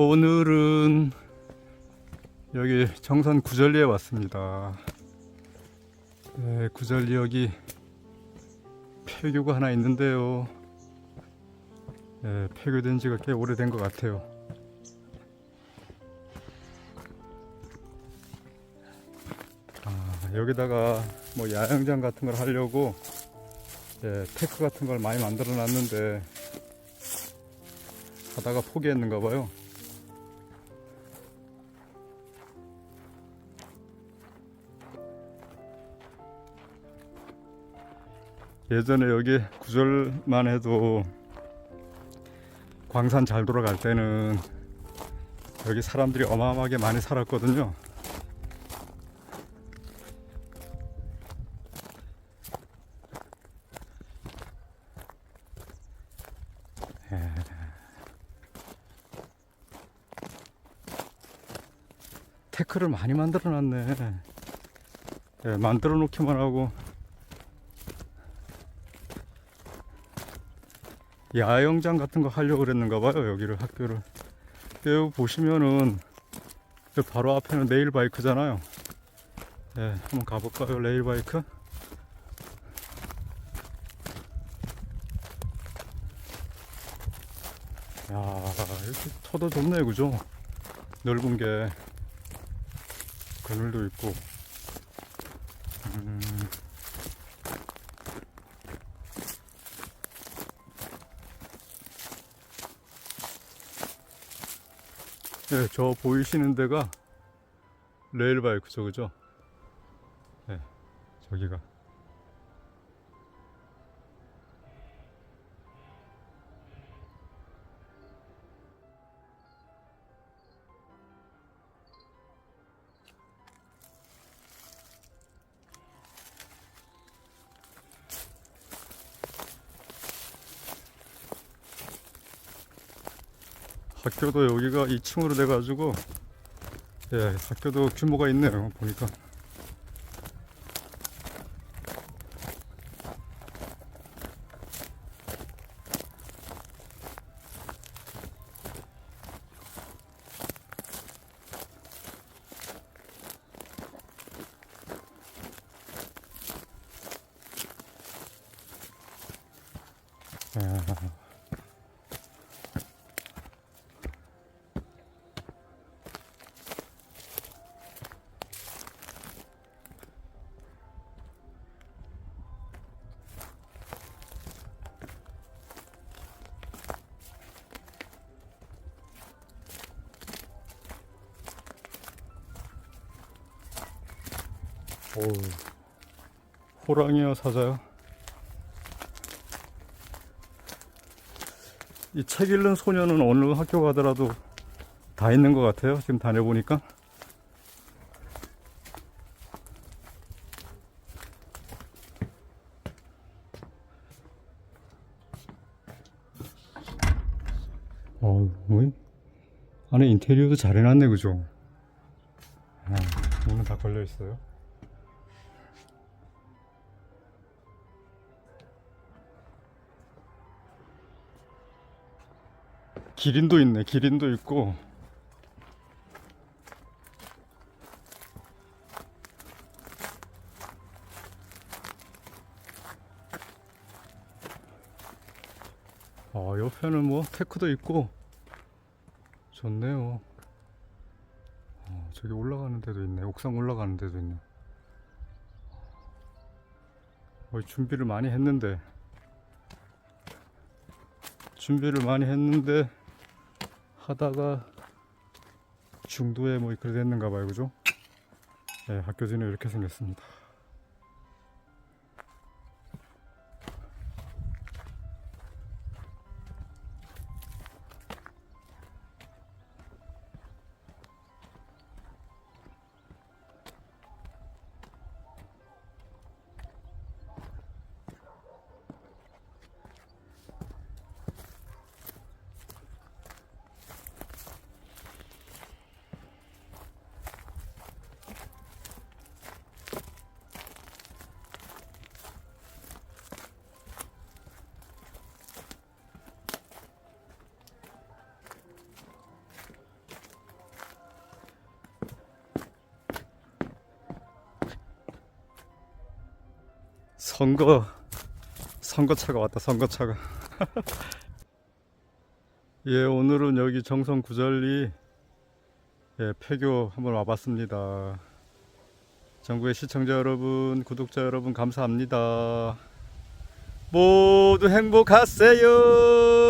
오늘은 여기 정선 구절리에 왔습니다. 네, 구절리 여기 폐교가 하나 있는데요. 네, 폐교된 지가 꽤 오래된 것 같아요. 아, 여기다가 뭐 야영장 같은 걸 하려고 예, 테크 같은 걸 많이 만들어 놨는데 하다가 포기했는가 봐요. 예전에 여기 구절만 해도 광산 잘 돌아갈 때는 여기 사람들이 어마어마하게 많이 살았거든요. 테크를 많이 만들어 놨네. 예, 만들어 놓기만 하고 야영장 같은 거 하려고 그랬는가 봐요 여기를 학교를. 여기 보시면은 여기 바로 앞에는 레일바이크잖아요. 예, 한번 가볼까요 레일바이크? 야 이렇게 터도 좋네 그죠? 넓은 게. 그늘도 있고. 음. 네, 저 보이시는 데가 레일바이크죠, 그죠? 네, 저기가. 학교도 여기가 2층으로 돼가지고 예 학교도 규모가 있네요 보니까 야. 오, 호랑이야 사자야. 이 책 읽는 소녀는 어느 학교 가더라도 다 있는 것 같아요. 지금 다녀보니까. 어, 뭐 안에 인테리어도 잘 해놨네, 그죠? 아, 문은 다 걸려 있어요. 기린도 있네. 기린도 있고. 아, 옆에는 뭐 테크도 있고 좋네요. 어, 저기 올라가는 데도 있네. 옥상 올라가는 데도 있네. 거의 준비를 많이 했는데 준비를 많이 했는데 하다가 중도에 뭐 그래 됐는가 봐요 그죠? 네, 학교지는 이렇게 생겼습니다 선거 선거차가 왔다 선거차가. 예 오늘은 여기 정성 구절리 예, 폐교 한번 와봤습니다. 전국의 시청자 여러분 구독자 여러분 감사합니다. 모두 행복하세요